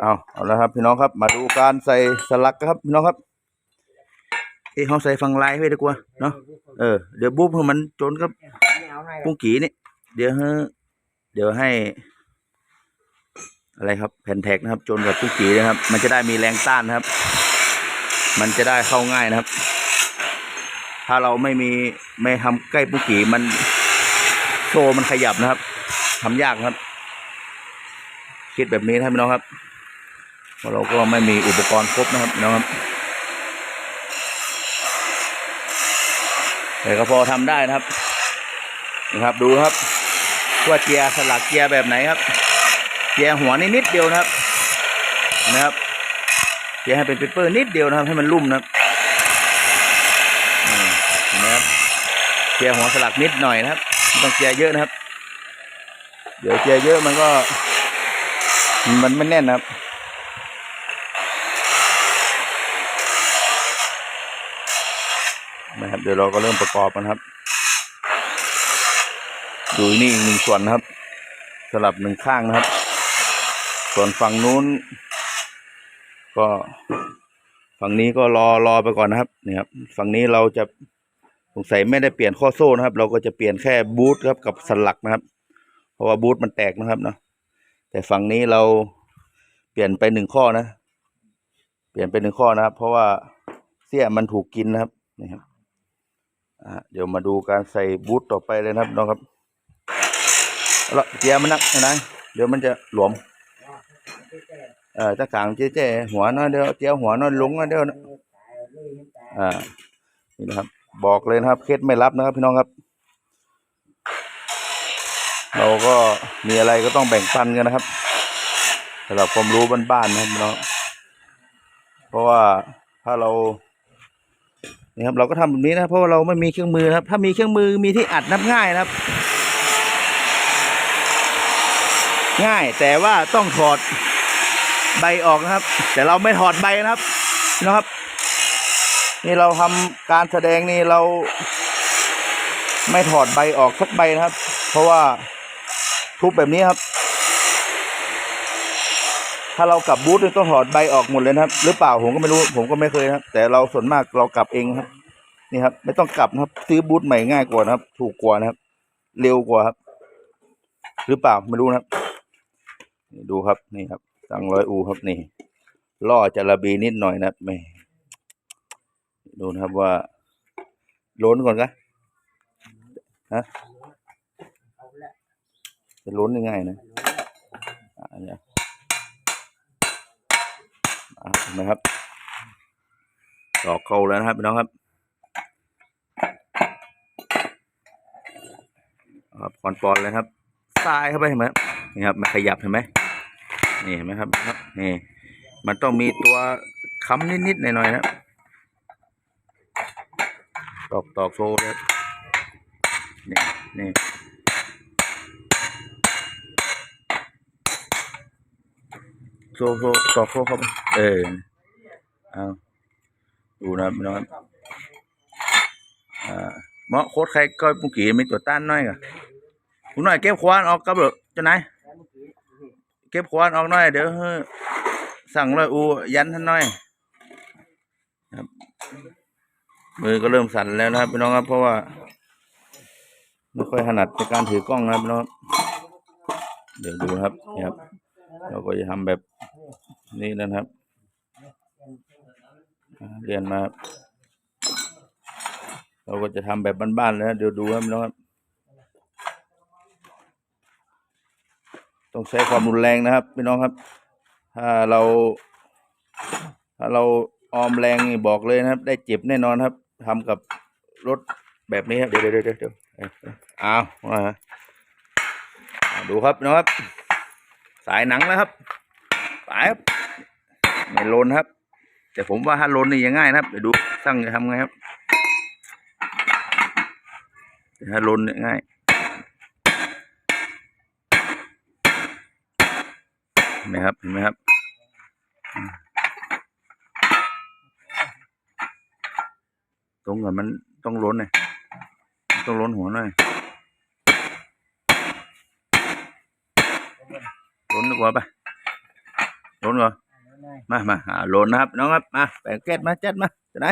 เอาเอาและครับพี่น้องครับ มาดูการใส่สลักครับพี่น้องครับเอ้เขาใส่ฟังลายไว้ดีกว่าเนาะเออเดี๋ยวบุ๊บให้มันจนครับปุ้งกีนี่เดี๋ยวให้เดี๋ยวให้ อะไรครับแผ่นแท็กนะครับ จนกับปุ้งกีนะครับ มันจะได้มีแรงต้านนะครับ มันจะได้เข้าง่ายนะครับ ถ้าเราไม่มีไม่ทำใกล้ปุ้งกีมันโซ่มันขยับนะครับทำยากครับ คิดแบบนี้นะครับพี่น้องครับ เราก็ไม่มีอุปกรณ์ครบนะครับน้องครับ แต่ก็พอทำได้นะครับนะครับดูครับว่าเจียร์สลักเจียร์แบบไหนครับเจียร์หัวนิดนิดเดียวนะครับนะครับเจียร์ให้เป็นเปเปอร์นิดเดียวนะครับ ให้มันลุ่มนะครับเห็นะครับเจียร์หัวสลักนิดหน่อยนะครับไม่ต้องเจียร์เยอะนะครับ เดี๋ยวเจียร์เยอะมันก็ มันไม่แน่นนะครับ นะครับ เดี๋ยวเราก็เริ่มประกอบกันครับดูนี่อีกหนึ่งส่วนนะครับ สลับหนึ่งข้างนะครับ ส่วนฝั่งนู้น ก็ฝั่งนี้ก็รอรอไปก่อนนะครับนี่ครับฝั่งนี้เราจะสงสัยไม่ได้เปลี่ยนข้อโซ่นะครับ เราก็จะเปลี่ยนแค่บูทครับกับสลักนะครับ เพราะว่าบูทมันแตกนะครับเนาะแต่ฝั่งนี้เราเปลี่ยนไปหนึ่งข้อนะ เปลี่ยนไปหนึ่งข้อนะครับ เพราะว่าเสี้ยมันถูกกินนะครับนี่ครับ เดี๋ยวมาดูการใส่บูทต่อไปเลยนะครับน้องครับเอาละเจียมันนักนะเดี๋ยวมันจะหลวมเออถ้ากลางเจ๊เจ๊หัวน้อยเดียวเจียวหัวน้อยลงน้อยเดียวนะอ่านี่นะครับ บอกเลยนะครับเคล็ดไม่รับนะครับ พี่น้องครับ เราก็มีอะไรก็ต้องแบ่งปันกันนะครับสำหรับความรู้บ้านๆนะครับพี่น้องเพราะว่าถ้าเรา นี่ครับเราก็ทำแบบนี้นะเพราะว่าเราไม่มีเครื่องมือนะครับ ถ้ามีเครื่องมือมีที่อัดนับง่ายนะครับ ง่ายแต่ว่าต้องถอดใบออกนะครับ แต่เราไม่ถอดใบนะครับนะครับ นี่เราทำการแสดงนี่เรา ไม่ถอดใบออกสักใบนะครับ เพราะว่าทุบแบบนี้ครับ ถ้าเรากลับบูธนี่ต้องถอดใบออกหมดเลยนะครับ หรือเปล่าผมก็ไม่รู้ผมก็ไม่เคยนะครับ แต่เราส่วนมากเรากลับเองครับ นี่ครับ ไม่ต้องกลับนะครับ ซื้อบูธใหม่ง่ายกว่านะครับ ถูกกว่านะครับ เร็วกว่าครับ หรือเปล่าไม่รู้นะครับดูครับนี่ครับสั่งร้อยอูครับนี่ล่อจระบีนิดหน่อยนะแม่ดูนะครับว่าล้นก่อนกะฮะจะล้นยังไงนะอ่าเนี่ย นไหมครับดอกเข้าแล้วนะครับพี่น้องครับครับปอนปอนเลยครับทรายเข้าไปเห็นไหมนี่ครับมันขยับเห็นไหมนี่เห็นไหมครับครับนี่ มันต้องมีตัวค้ำนิดๆหน่อยๆนะตอกตอกโซ่เลยนี่นี่ โซ่โซ่ตอกโซ่เข้าไปเออเอาดูนะพี่น้องอ่าเมาะโคตรใครก้อยปุ้งกี่มีตัวต้านน้อยกะคุณหน่อยเก็บควานออกกับเด้อเจ้านายเก็บควานออกหน่อยเดี๋ยวสั่งเลยอูยันท่านน่อยครับมือก็เริ่มสั่นแล้วนะครับพี่น้องครับเพราะว่าไม่ค่อยถนัดในการถือกล้องนะครับพี่น้องเดี๋ยวดูครับนี่ครับ เราก็จะทำแบบนี้นะครับเรียนมาเราก็จะทำแบบบ้านๆเลยนะเดี๋ยวดูครับน้องครับ ต้องใช้ความรุนแรงนะครับพี่น้องครับ ถ้าเรา ถ้าเราออมแรงบอกเลยนะครับ ได้เจ็บแน่นอนครับทำกับรถแบบนี้ครับเดี๋ยวเดี๋ยวเดี๋ยวเดี๋ยวเอ้าวมาดูครับน้องครับ สายหนังนะครับสายครับไม่ลนครับ แต่ผมว่าถ้าลนนี่ยังง่ายนะครับเดี๋ยวดูช่งจะทำไงครับถ้าลนเนี่ยง่ายเห็นไหมครับเห็นไหมครับตรงกับมันต้องล้นเลยต้องล้นหัวหน่อย ล้นดีกว่าไปโลนเหรอมามาหาโลนนะครับ น้องครับ มาแปลงแก๊สมาจัดมาจะไหน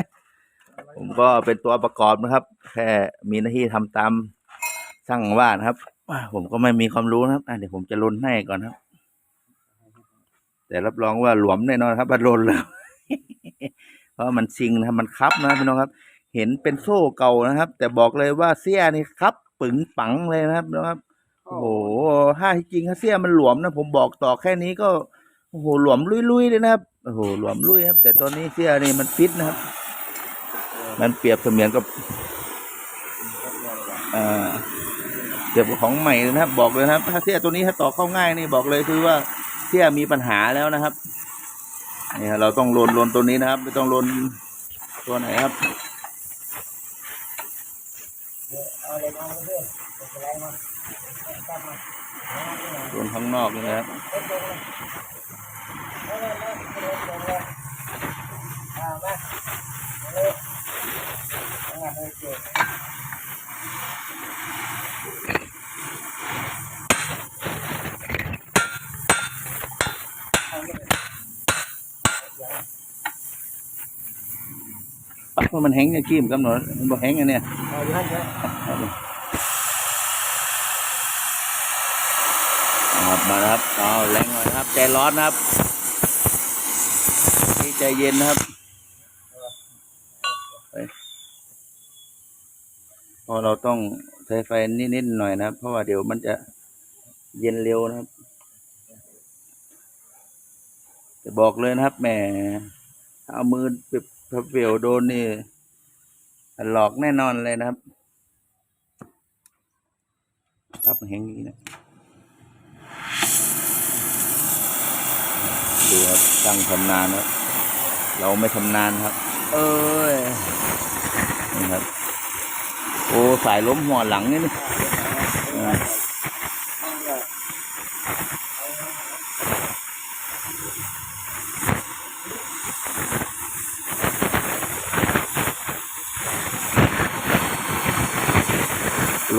ผมก็เป็นตัวประกอบนะครับ แค่มีหน้าที่ทำตามสั่งว่านะครับผมก็ไม่มีความรู้นะครับเดี๋ยวผมจะลนให้ก่อนครับ แต่รับรองว่าหลวมแน่นอนครับบัดลนแล้วเพราะมันซิงนะครับมันคับนะครับพี่น้องครับ เห็นเป็นโซ่เก่านะครับ แต่บอกเลยว่าเสี้ยนี่ครับ ปึงปังเลยนะครับน้องครับ โอ้โหถ้าจริงๆถ้าเสี้ยมันหลวมนะ ผมบอกต่อแค่นี้ก็โอ้โหหลวมลุยๆเลยนะครับโอ้โหหลวมลุยครับ แต่ตอนนี้เสี้ยนี่มันฟิตนะครับ มันเปรียบเสมือนกับอ่าเปรียบกับของใหม่นะครับ บอกเลยนะครับ ถ้าเสี้ยตัวนี้ถ้าต่อเข้าง่ายนี่บอกเลยคือว่าเสี้ยมีปัญหาแล้วนะครับนี่ครับเราต้องโลนโลนตัวนี้นะครับ ไม่ต้องโลนตัวไหนครับโดน ข้างนอกเลยนะครับปักว่ามันแห้งเนี่ยกี้มนกำหนดมันบอกแห้งอันเนี่ย ครับมาแล้วครับเอาแรงหน่อยนะครับ ใจร้อนนะครับนี่ใจเย็นนะครับพอเราต้องใช้ไฟนิดๆหน่อยนะครับ เพราะว่าเดี๋ยวมันจะเย็นเร็วนะครับจะบอกเลยนะครับแหมเอามือเปรียบเปรียวโดนนี่หลอกแน่นอนเลยนะครับครับแห้งอย่างนี้นะ ดูครับช่างชำนาญครับ เราไม่ชำนาญครับ เอ้ยนี่ครับ โอ้สายล้มหัวหลังนี่นี่อ่า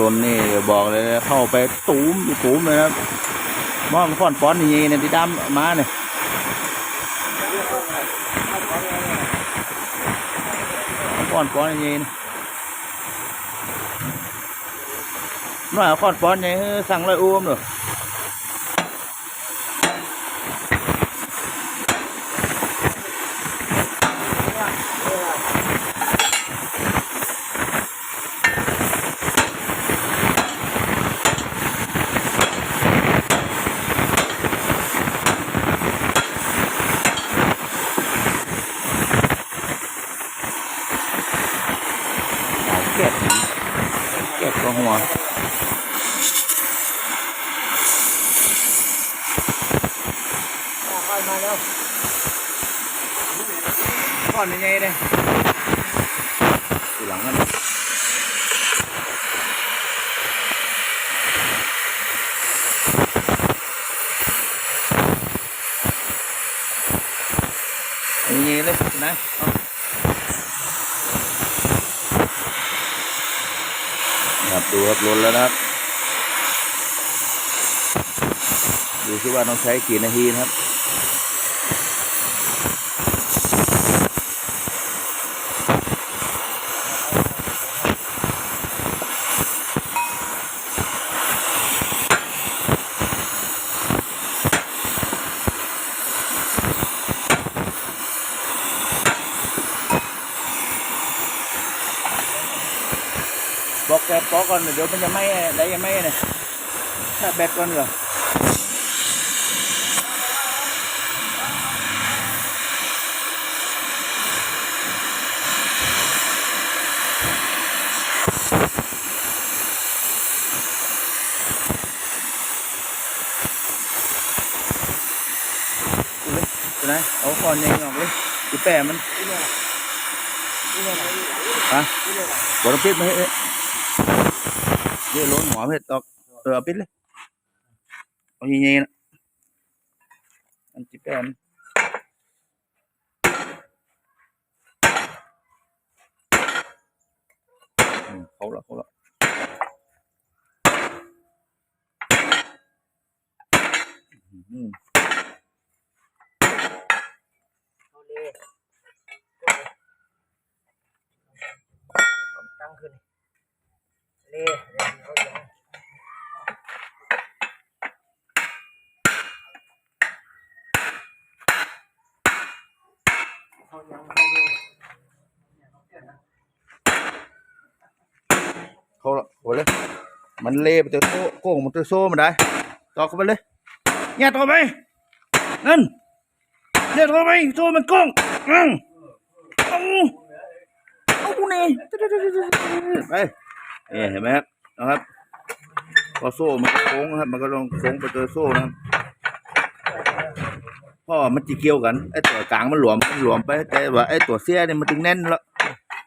ลนนี่บอกเลยนะเข้าไปตูมอยู่ตูมเลยครับมองฟอนฟอนนี่เนี่ยที่ดำมาเนี่ย อนป้อนยินมาค้อนป้อนยังสั่งลอยอ้วมเลย nhây lên này không ครับดูครับลนแล้วนะครับ ดูซิว่าต้องใช้กี่นาทีนะครับ บอกแกปอกก่อนเดี๋ยวมันจะไหม้ได้ยังไหม้เนี่ เยล้นหมอเผ็ดตอกเออปิดเลยเอาเงี้ยนะอันจิบเป็นเขาละเขาละอืมตั้งขึ้น เขาอยู่เขาละโหเลย มันเละไปตัวโซ่โก้งมันตัวโซ่มันได้ต่อเข้าไปเลยแง่ต่อไปนั่นแง่ต่อไปโซ่มันโก้งอืมเอาเอานี่ไป นี่เห็นไหมครับนะครับพอโซ่มันโค้งครับ มันก็ลองโค้งไปเจอโซ่นะครับพ่อมันจีเกี่ยวกันไอ้ตัวกลางมันหลวมมันหลวมไป แต่ว่าไอ้ตัวเสี้ยเนี่ยมันถึงแน่นแล้ว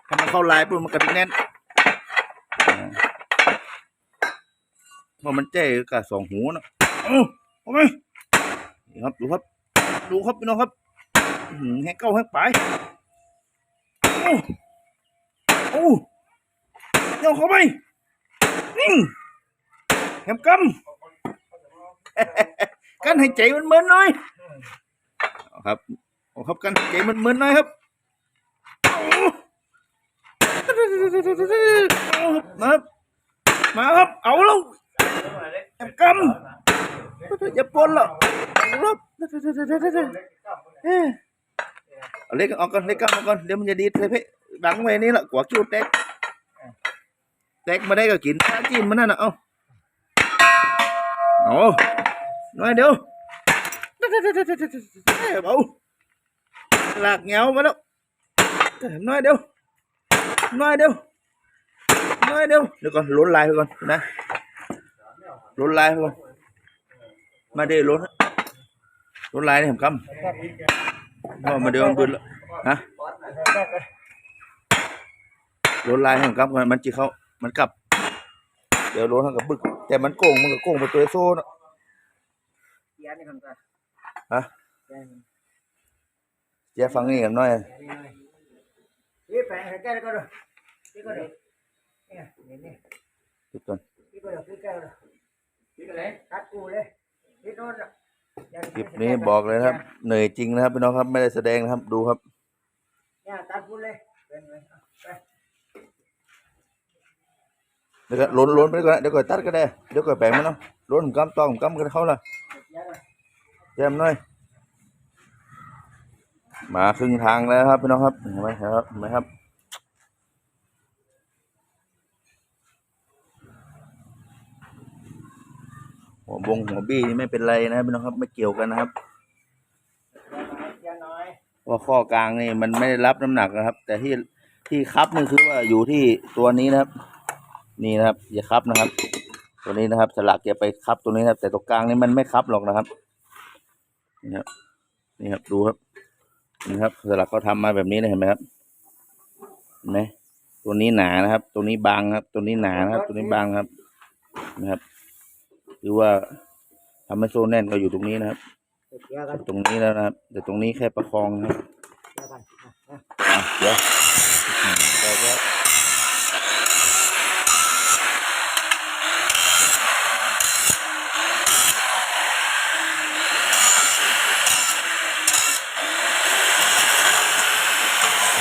ถ้ามันเข้าลายปุ๊บมันก็ถึงแน่นพอมันเจ๊กับสองหูนะเอาเอไปนี่ครับดูครับดูครับพี่น้องครับแหงเก้าแห้งไปโอ้โอ้ ย่องเข้าไปนิ่งแหมกำกันให้ใจมันเหมือนหน่อยครับเอาครับกันให้ใจมันเหมือนหน่อยครับเอามาครับมาครับเอาแล้วแอมกำอย่าปนหรอกเอาลบเอ้ยเอาเล็กออกก่อนเล็กกำออกก่อนเดี๋ยวมันจะดีดเลยเพ่ดังไว้นี่แหละกว่าคิวแตก แตกมาได้ก็กินปลาจีนมันนั่นนะเอาเอาน่อยเดี๋ยวเบาหลากเหงามาแล้วน่อยเดี๋ยวน่อยเดี๋ยวน่อยเดี๋ยวเดี๋ยวก่อนล้นลายก่อนนะรถลายครับมาเด้รถรถลายนี่ผมคำว่ามาเดี๋ยวมันบึนแล้วฮะรถลายผมคำมันจีเขา มันกลับ เดี๋ยวรถมันกับบึก แต่มันโกงมันก็โกงไปตัวโซ่เนาะเสียนี่คนก็ฮะเสียนี่เจ๊ฟังนี่กันหน่อยนี่แปลงให้แกก็ได้นี่ก็ได้เนี่ยนี่นี่ทุกคนนี่ก็ได้นี่ก็ได้นี่ก็ได้ตัดกูเลยนี่โน่นอะคลิปนี้บอกเลยนะครับ เหนื่อยจริงนะครับพี่น้องครับไม่ได้แสดงนะครับดูครับเนี่ยตัดกูเลยเป็นไงไป เดี๋ยวก็ล้นล้นไปก่อนนะเดี๋ยวก่อนตัดก็ได้เดี๋ยวก่อนแปลงมันเนาะล้นผมกำตองผมกำกันเขาละเดี๋ยวก่อนแจมหน่อยมาครึ่งทางแล้วครับพี่น้องครับเห็นไหมครับเห็นไหมครับหัวบงหัวบี้นี่ไม่เป็นไรนะครับพี่น้องครับไม่เกี่ยวกันนะครับวน้อยเพราข้อกลางนี่มันไม่ได้รับน้ำหนักนะครับ แต่ที่ที่คับนี่คือว่าอยู่ที่ตัวนี้นะครับ นี่นะครับอย่าคับนะครับ ตัวนี้นะครับสลักอย่าไปคับตัวนี้นะครับ แต่ตรงกลางนี่มันไม่คับหรอกนะครับนี่ครับนี่ครับดูครับนี่ครับสลักเขาทำมาแบบนี้นะเห็นไหมครับเห็นไหมตัวนี้หนานะครับ ตัวนี้บางครับ ตัวนี้หนานะครับ ตัวนี้บางครับนะครับหรือว่าทำให้โซ่แน่นก็อยู่ตรงนี้นะครับตรงนี้แล้วนะครับแต่ตรงนี้แค่ประคองนะครับเดี๋ยวกันอะ อะเดี๋ยวอืมเดี๋ยวก็อันต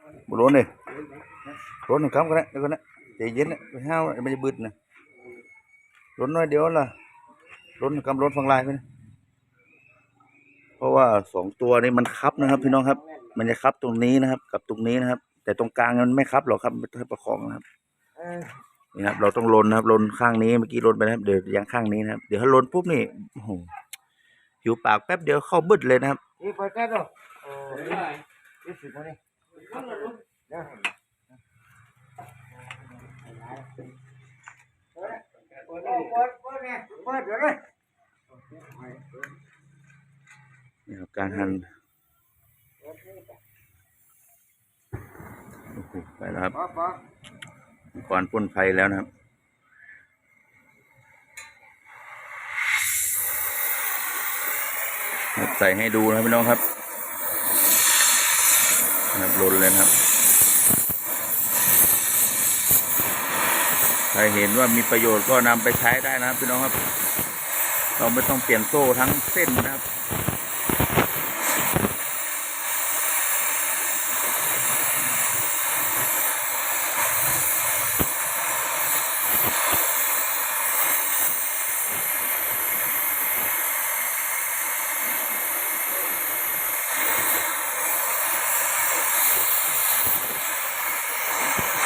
เอาเนี่ยบ้างครับบุรุษนี่รถหนึ่งคำก็ได้เดี๋ยวก่อนนะใจเย็นนะไปห้าวนะมันจะบึดนะรถน้อยเดียวล่ะรถหนึ่งคำรถฟังลายไปนะเพราะว่าสองตัวนี้มันคับนะครับ พี่น้องครับ มันจะคับตรงนี้นะครับ กับตรงนี้นะครับ แต่ตรงกลางมันไม่คับหรอกครับมันให้ประคองนะครับนี่ครับ เราต้องลนนะครับลนข้างนี้เมื่อกี้ลนไปนะครับเดี๋ยวยังข้างนี้นะครับเดี๋ยวถ้าลนปุ๊บนี่โอ้โหหิวปากแป๊บเดียวเข้าบึดเลยนะครับนี่เปิดแก๊สดูโอ้ยนี่สิบคนนี่เดี๋ยวเปิดเปิดเปิดเปิดเนี่ ยเปิดเดี๋ยวเลยนี่ครับการหั่นโอ้โหไปแล้วครับป๊อป๊ออุปกรณ์พ่นไฟแล้วนะครับใส่ให้ดูนะพี่น้องครับ ลนเลยนะครับ ใครเห็นว่ามีประโยชน์ก็นำไปใช้ได้นะพี่น้องครับ เราไม่ต้องเปลี่ยนโซ่ทั้งเส้นนะครับ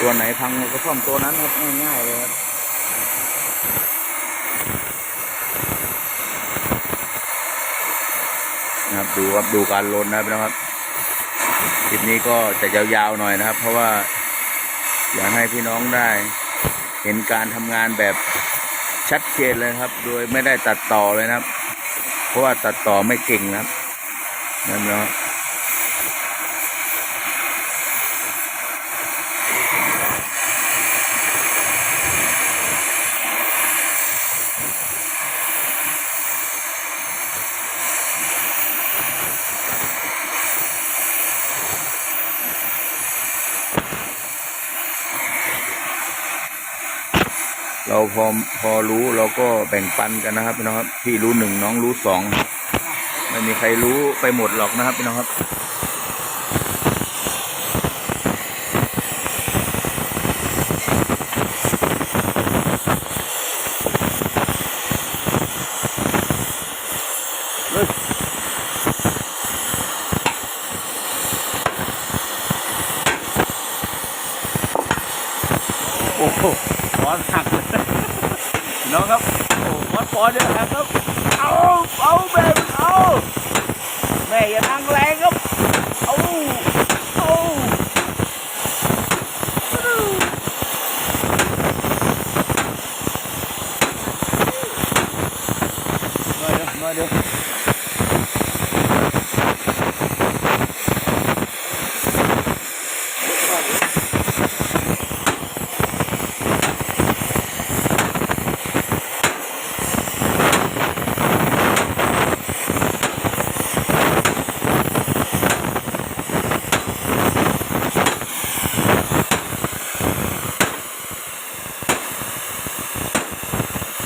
ตัวไหนพังเราก็ซ่อมตัวนั้นครับง่ายๆเลยครับนะครับดูครับดูการลนนะครับนะครับคลิปนี้ก็จะยาวๆหน่อยนะครับ เพราะว่า อยากให้พี่น้องได้ เห็นการทำงานแบบชัดเจนเลยครับ โดยไม่ได้ตัดต่อเลยนะครับ เพราะว่าตัดต่อไม่เก่งนะครับนั่นเนาะ พอพอรู้เราก็แบ่งปันกันนะครับพี่น้องครับพี่รู้หนึ่งน้องรู้สองไม่มีใครรู้ไปหมดหรอกนะครับพี่น้องครับ เฮ้ยโอ้โหปอนหักเลยพี่น้องครับ โอ้ปอนปอนเนี่ยหักครับ เอาเอาแม่มันเอาแม่อย่านั่งแรงครับ เอาเอามาเดี๋ยว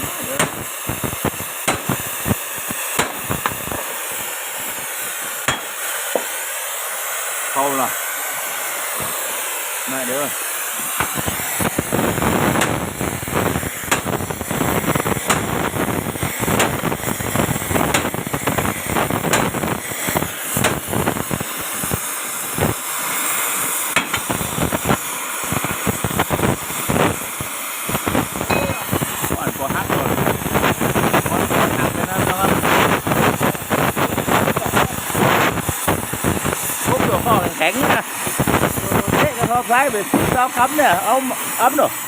มาเดี๋ยว เข้าล่ะมาเด้อก่อนก็ฮักก่อนก่อนก็หักเลยนะครับพวกตัวข้อแข็งๆนะเด็กกร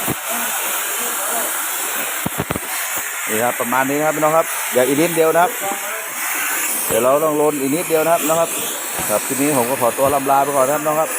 นี่ครับประมาณนี้นะครับพี่น้องครับเดี๋ยวอีกนิดเดียวนะครับ เดี๋ยวเราต้องโลนอีกนิดเดียวนะครับนะครับครับทีนี้ผมก็ขอตัวลำลาไปก่อนนะครับน้องครับ